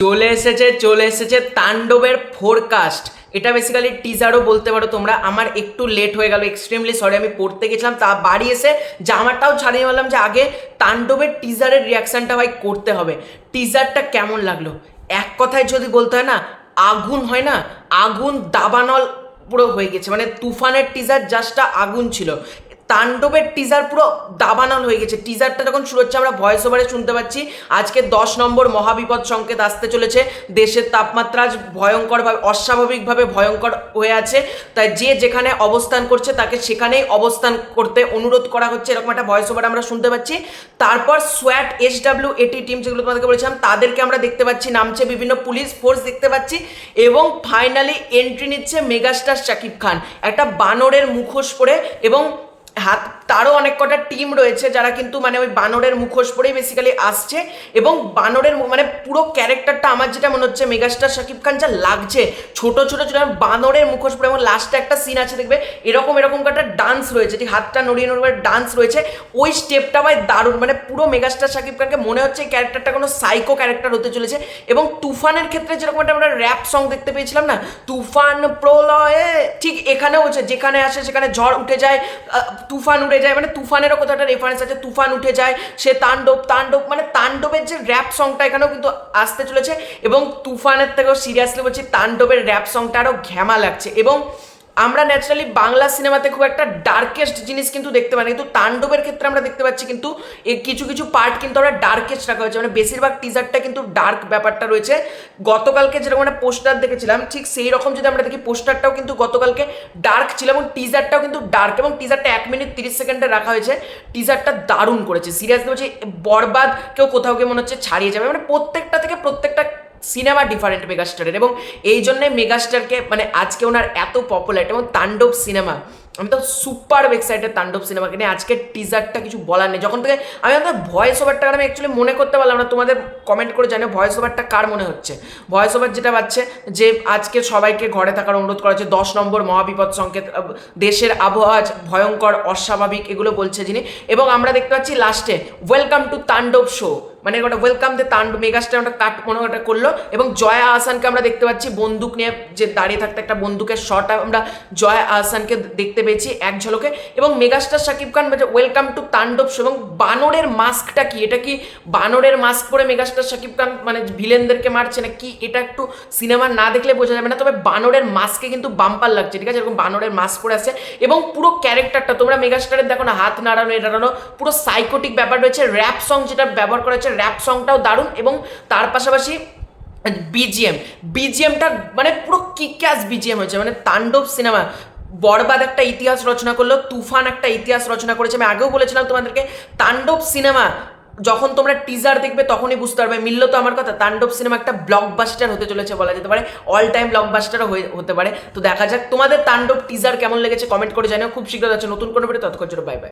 চলে এসেছে চলে এসেছে তাণ্ডবের ফোরকাস্ট এটা বেসিক্যালি টিজারও বলতে পারো তোমরা, আমার একটু লেট হয়ে গেল এক্সট্রিমলি সরি আমি পড়তে গেছিলাম, তা বাড়ি এসে জামাটাও ছাড়িয়ে বললাম যে আগে তাণ্ডবের টিজারের রিয়াকশনটা ভাই করতে হবে। টিজারটা কেমন লাগল? এক কথায় যদি বলতে হয় না, আগুন হয় না, আগুন দাবানল পুরো হয়ে গেছে। মানে তুফানের টিজার জাস্টটা আগুন ছিল। তাণ্ডবের টিজার পুরো দাবানল হয়ে গেছে। টিজারটা যখন শুরু হচ্ছে, আমরা ভয়েস ওভারে শুনতে পাচ্ছি। আজকে দশ নম্বর মহাবিপদ সংকেত আসতে চলেছে। দেশের তাপমাত্রা আজ ভয়ঙ্করভাবে অস্বাভাবিকভাবে ভয়ঙ্কর হয়ে আছে। তাই যে যেখানে অবস্থান করছে, তাকে সেখানেই অবস্থান করতে অনুরোধ করা হচ্ছে। এরকম একটা ভয়েস ওভার আমরা শুনতে পাচ্ছি। তারপর সোয়াট S W A T team যেগুলো তোমাদেরকে বলেছিলাম, তাদেরকে আমরা দেখতে পাচ্ছি। নামছে বিভিন্ন পুলিশ ফোর্স দেখতে পাচ্ছি। এবং ফাইনালি এন্ট্রি নিচ্ছে মেগাস্টার শাকিব খান। একটা বানরের মুখোশ পরে এবং হাত, তারও অনেক কটা টিম রয়েছে যারা কিন্তু মানে ওই বানরের মুখোশ পরেই বেসিক্যালি আসছে এবং বানরের মানে পুরো ক্যারেক্টারটা আমার যেটা মনে হচ্ছে মেগাস্টার শাকিব খান যা লাগছে। ছোট ছোট ছোট বানরের মুখোশ পরে এবং লাস্টে একটা সিন আছে দেখবে, এরকম এরকম একটা ডান্স রয়েছে, ঠিক হাতটা নড়িয়ে নড়িয়ে ডান্স রয়েছে। ওই স্টেপটা ভাই দারুণ মানে পুরো মেগাস্টার শাকিব খানকে মনে হচ্ছে এই ক্যারেক্টারটা কোনো সাইকো ক্যারেক্টার হতে চলেছে। এবং তুফানের ক্ষেত্রে যেরকম একটা আমরা র্যাপ সং দেখতে পেয়েছিলাম না, তুফান প্রলয়ে, ঠিক এখানেও হচ্ছে, যেখানে আসে সেখানে ঝড় উঠে যায় তুফান উঠে যায় মানে তুফানেরও কোথাও একটা রেফারেন্স আছে, তুফান উঠে যায়, সে তাণ্ডব তাণ্ডব মানে তাণ্ডবের যে র্যাপ সংটা এখানেও কিন্তু আসতে চলেছে। এবং তুফানের থেকেও সিরিয়াসলি বলছি, তাণ্ডবের র্যাপ সংটা আরও ঘ্যামা লাগছে। এবং আমরা ন্যাচারালি বাংলা সিনেমাতে খুব একটা ডার্কেস্ট জিনিস কিন্তু দেখতে পাই কিন্তু তাণ্ডবের ক্ষেত্রে আমরা দেখতে পাচ্ছি কিন্তু কিছু কিছু পার্ট কিন্তু আমরা ডার্কেস্ট রাখা হয়েছে। মানে বেশিরভাগ টিজারটা কিন্তু ডার্ক ব্যাপারটা রয়েছে। গতকালকে যেরকম একটা পোস্টার দেখেছিলাম, ঠিক সেই রকম যদি আমরা দেখি পোস্টারটাও কিন্তু গতকালকে ডার্ক ছিল এবং টিজারটাও কিন্তু ডার্ক এবং টিজারটা এক মিনিট তিরিশ সেকেন্ডে রাখা হয়েছে। টিজারটা দারুণ করেছে। সিরিয়াসলি বলছি, বরবাদ, কেউ কোথাও গিয়ে মনে হচ্ছে ছাড়িয়ে যাবে। মানে প্রত্যেকটা থেকে প্রত্যেকটা সিনেমা ডিফারেন্ট মেগাস্টারের এবং এই জন্যে মেগাস্টারকে মানে আজকে ওনার এত পপুলার এবং তাণ্ডব সিনেমা, আমি তো সুপার এক্সাইটেড তাণ্ডব সিনেমাকে নিয়ে। আজকের টিজারটা কিছু বলার নেই। যখন থেকে আমি আমাদের ভয়েস ওভারটা আমি অ্যাকচুয়ালি মনে করতে পারলাম না, তোমাদের কমেন্ট করে জানো ভয়েস ওভারটা কার মনে হচ্ছে? ভয়েস ওভার যেটা পাচ্ছে যে আজকে সবাইকে ঘরে থাকার অনুরোধ করা হচ্ছে, দশ নম্বর মহাবিপদ সংকেত দেশের আবহাওয়া ভয়ঙ্কর, অস্বাভাবিক, এগুলো বলছে যিনি। এবং আমরা দেখতে পাচ্ছি লাস্টে ওয়েলকাম টু তাণ্ডব শো মানে ওটা ওয়েলকাম দে তাণ্ড মেগাস্টার ওটা কাট মনে ওটা করল। এবং জয়া আহসানকে আমরা দেখতে পাচ্ছি বন্দুক নিয়ে যে দাঁড়িয়ে থাকতে একটা বন্দুকের শট আমরা জয়া আহসানকে দেখতে পেয়েছি এক ঝলকে। এবং megastar Shakib Khan welcome to Tandav এবং বানরের মাস্কটা কি? এটা কি বানরের মাস্ক পরে মেগাস্টার শাকিব খান মানে ভিলেনদেরকে মারছে না কি? এটা একটু সিনেমা না দেখলে বোঝা যাবে না, তবে বানরের মাস্কে কিন্তু বাম্পার লাগছে, ঠিক আছে? এরকম বানরের মাস্ক পরে আছে। এবং পুরো ক্যারেক্টারটা তোমরা মেগাস্টারের দেখো না, হাত নাড়ানো এ নাড়ানো পুরো সাইকোটিক ব্যাপার রয়েছে। র্যাপ সং যেটা ব্যবহার করা হচ্ছে র্যাপ সংটাও দারুণ এবং তার পাশাপাশি বিজিএম বিজিএমটা মানে পুরো কিক্যাস বিজিএম হয়েছে। মানে তাণ্ডব সিনেমা বরবাদ একটা ইতিহাস রচনা করল, তুফান একটা ইতিহাস রচনা করেছে। আমি আগেও বলেছিলাম তোমাদেরকে, তাণ্ডব সিনেমা যখন তোমরা টিজার দেখবে তখনই বুঝতে পারবে। মিললো তো আমার কথা, তাণ্ডব সিনেমা একটা ব্লকবাস্টার হতে চলেছে বলা যেতে পারে। অল টাইম ব্লকবাস্টারও হয়ে, হতে পারে। তো দেখা যাক তোমাদের তাণ্ডব টিজার কেমন লেগেছে কমেন্ট করে জানিও। খুব শীঘ্র যাচ্ছে নতুন কোনো ভিডিও ততক্ষণ বাই বাই